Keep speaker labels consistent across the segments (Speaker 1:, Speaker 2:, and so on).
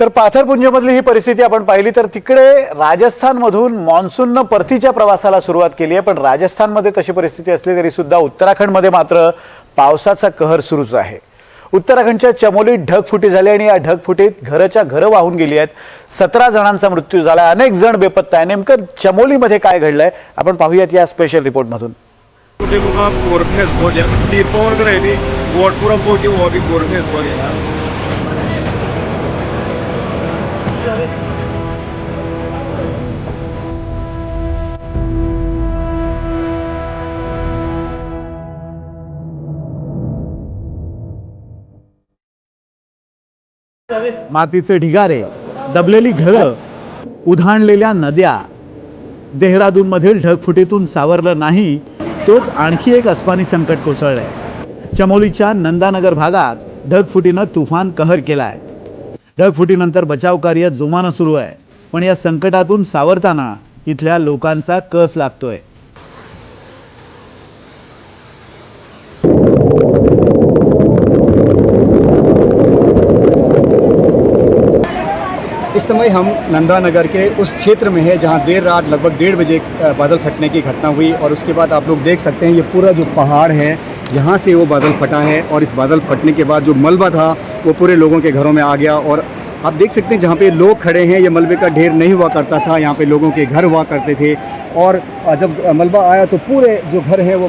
Speaker 1: तर पाथरपुंजमधली ही परिस्थिती आपण पाहिली. तर तिकडे राजस्थानमधून मान्सूननं परतीच्या प्रवासाला सुरुवात केली आहे. पण राजस्थानमध्ये तशी परिस्थिती असली तरी सुद्धा उत्तराखंडमध्ये मात्र पावसाचा कहर सुरूच आहे. उत्तराखंडच्या चमोलीत ढगफुटी झाली आणि या ढगफुटीत घरच्या घरं वाहून गेली आहेत. सतरा जणांचा मृत्यू झाला अनेक जण बेपत्ता आहे. नेमकं चमोलीमध्ये काय घडलंय? आपण पाहूयात या स्पेशल रिपोर्टमधून
Speaker 2: देखो का गोरखनेस भोजन है तीर पवन कर रही थी वोट पूरा पोटी वो भी गोरखनेस बहुत है
Speaker 1: मातीचे ढिगारे दबलेली घरं उधाणलेल्या नद्या देहरादूनमधील ढगफुटीतून सावरलं नाही तोच आणखी एक अस्मानी संकट कोसळलंय. चमोलीच्या नंदानगर भागात ढगफुटीनं तुफान कहर केलाय. ढगफुटीनंतर बचाव कार्य जोमानं सुरू आहे. पण या संकटातून सावरताना इथल्या लोकांचा कस लागतोय?
Speaker 3: इस समय हम नंदा नगर के उस क्षेत्र में है जहाँ देर रात लगभग डेढ़ बजे बादल फटने की घटना हुई और उसके बाद आप लोग देख सकते हैं ये पूरा जो पहाड़ है, यहाँ से वो बादल फटा है और इस बादल फटने के बाद जो मलबा था वो पूरे लोगों के घरों में आ गया और आप देख सकते हैं जहाँ पे लोग खड़े हैं, ये मलबे का ढेर नहीं हुआ करता था, यहाँ पे लोगों के घर हुआ करते थे। और जब मलबा आया तो पूरे जो घर हैं वो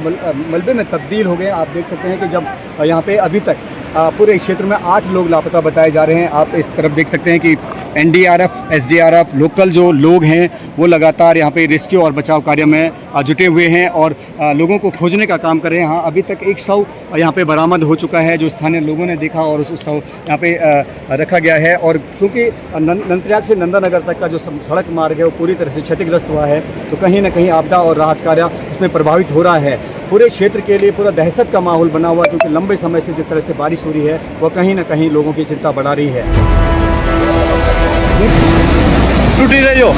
Speaker 3: मलबे में तब्दील हो गए। आप देख सकते हैं कि जब यहाँ पे अभी तक पूरे क्षेत्र में आठ लोग लापता बताए जा रहे हैं। आप इस तरफ़ देख सकते हैं कि एनडीआरएफ, एसडीआरएफ, लोकल जो लोग हैं, वो लगातार यहाँ पे रेस्क्यू और बचाव कार्य में जुटे हुए हैं और लोगों को खोजने का काम कर रहे हैं। हाँ अभी तक एक शव यहाँ पे बरामद हो चुका है, जो स्थानीय लोगों ने देखा और उस शव यहाँ पे रखा गया है। और क्योंकि नंदप्रयाग से नंदानगर तक का जो सड़क मार्ग है, वो पूरी तरह से क्षतिग्रस्त हुआ है तो कहीं ना कहीं आपदा और राहत कार्य इसमें प्रभावित हो रहा है। पूरे क्षेत्र के लिए पूरा दहशत का माहौल बना हुआ क्योंकि लंबे समय से जिस तरह से बारिश हो रही है वह कहीं ना कहीं लोगों की चिंता बढ़ा रही है।
Speaker 1: टूटी रही हो?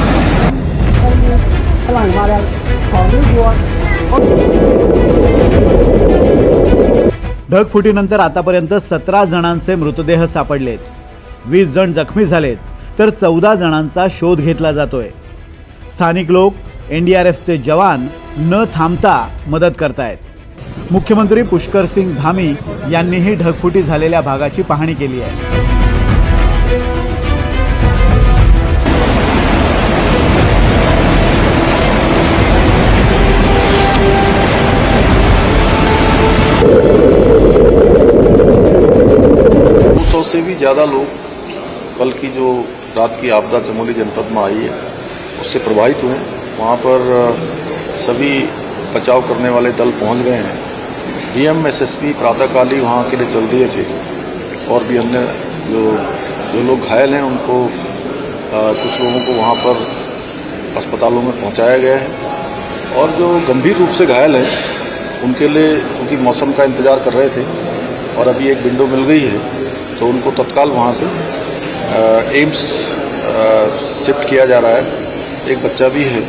Speaker 1: ढगफुटीनंतर आतापर्यंत सतरा जणांचे मृतदेह सापडलेत. वीस जण जखमी झालेत तर चौदा जणांचा शोध घेतला जातोय. स्थानिक लोक एन डी जवान न थांबता मदत करतायत. मुख्यमंत्री पुष्कर सिंग धामी यांनीही ढगफुटी झालेल्या भागाची पाहणी केली आहे.
Speaker 4: सौ से भी ज़्यादा लोग कल की जो रात की आपदा चमोली जनपद में आई है, उससे प्रभावित हुए हैं। वहाँ पर सभी बचाव करने वाले दल पहुँच गए हैं। डीएम एसएसपी प्रातःकाल ही वहाँ के लिए चल दिए थे। और भी अन्य जो जो लोग घायल हैं उनको अ, कुछ लोगों को वहाँ पर अस्पतालों में पहुँचाया गया है। और जो गंभीर रूप से घायल हैं उनके लिए क्योंकि मौसम का इंतज़ार कर रहे थे और अभी एक विंडो मिल गई है तो उनको तत्काल वहाँ से एम्स शिफ्ट किया जा रहा है। एक बच्चा भी है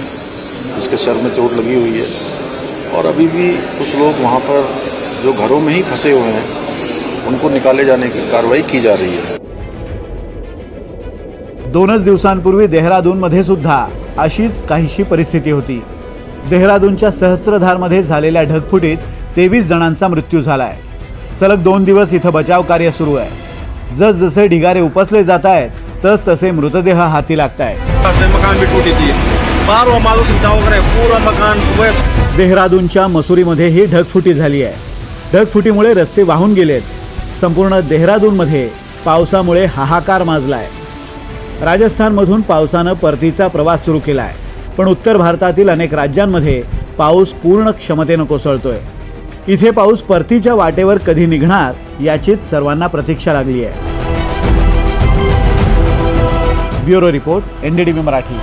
Speaker 4: जिसके सर में चोट लगी हुई है। और अभी भी कुछ लोग वहाँ पर जो घरों में ही फंसे हुए हैं उनको निकाले जाने की कार्रवाई की जा रही है।
Speaker 1: दोनच दिवसांपूर्वी देहरादूनमध्ये सुद्धा अशीच काहीशी परिस्थिती होती. देहरादूनच्या सहस्त्रधारमध्ये झालेल्या ढगफुटीत तेवीस जणांचा मृत्यू झालाय. सलग दोन दिवस इथं बचाव कार्य सुरू आहे. जसजसे ढिगारे उपसले जात आहेत तस तसे मृतदेह हाती लागत आहेत
Speaker 2: से मकान भी टूटी मकान वेस्ट
Speaker 1: देहरादूनच्या मसुरीमध्ये ही ढगफुटी झाली आहे. ढगफुटीमुळे रस्ते वाहून गेलेत. संपूर्ण देहरादूनमध्ये पावसामुळे हाहाकार माजला आहे राजस्थानमधून पावसानं परतीचा प्रवास सुरू केला आहे पण उत्तर भारतातील अनेक राज्यांमध्ये पाऊस पूर्ण क्षमतेनं कोसळतोय. इथे पाऊस परतीच्या वाटेवर कधी निघणार याचीच सर्वांना प्रतीक्षा लागली आहे. Bureau report N D T V Marathi.